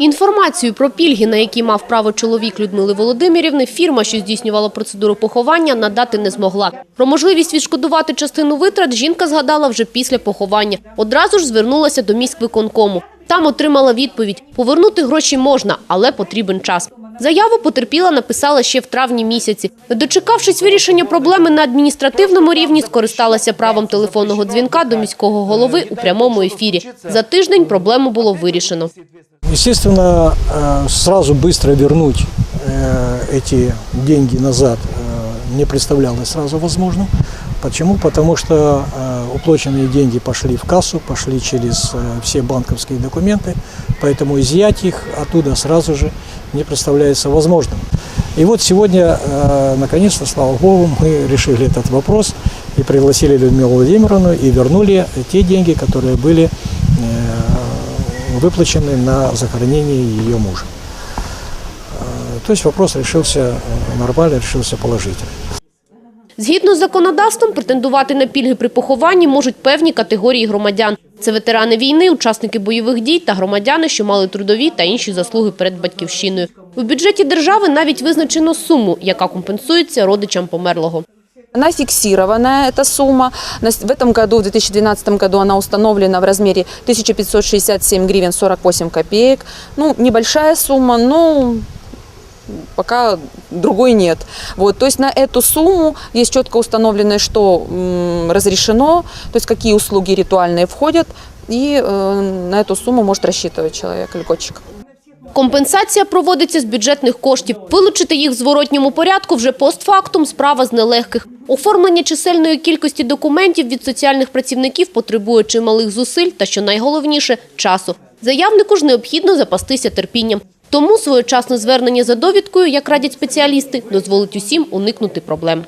Інформацію про пільги, на які мав право чоловік Людмили Володимирівни, фірма, що здійснювала процедуру поховання, надати не змогла. Про можливість відшкодувати частину витрат жінка згадала вже після поховання. Одразу ж звернулася до міськвиконкому. Там отримала відповідь – повернути гроші можна, але потрібен час. Заяву потерпіла написала ще в травні місяці. Не дочекавшись вирішення проблеми на адміністративному рівні, скористалася правом телефонного дзвінка до міського голови у прямому ефірі. За тиждень проблему було вирішено. Естественно, э, сразу быстро вернуть э, эти деньги назад э, не представлялось сразу возможным. Почему? Потому что э, уплаченные деньги пошли в кассу, пошли через э, все банковские документы, поэтому изъять их оттуда сразу же не представляется возможным. И вот сегодня, э, наконец-то, слава Богу, мы решили этот вопрос и пригласили Людмилу Владимировну и вернули те деньги, которые были э, выплачены на захоронение ее мужа. Э, То есть вопрос решился нормально, решился положительно. Згідно з законодавством, претендувати на пільги при похованні можуть певні категорії громадян. Це ветерани війни, учасники бойових дій та громадяни, що мали трудові та інші заслуги перед батьківщиною. У бюджеті держави навіть визначено суму, яка компенсується родичам померлого. Она фиксированная, эта сумма. В этом году, в 2012 году, она установлена в размере 1567 гривен 48 копеек. Ну, небольшая сумма, но пока другой нет. Вот, то есть на эту сумму есть четко установленное, что м, разрешено, то есть какие услуги ритуальные входят, и э, на эту сумму может рассчитывать человек, льготчик. Компенсація проводиться з бюджетних коштів. Вилучити їх в зворотньому порядку вже постфактум – справа з нелегких. Оформлення чисельної кількості документів від соціальних працівників потребує чималих зусиль та, що найголовніше – часу. Заявнику ж необхідно запастися терпінням. Тому своєчасне звернення за довідкою, як радять спеціалісти, дозволить усім уникнути проблем.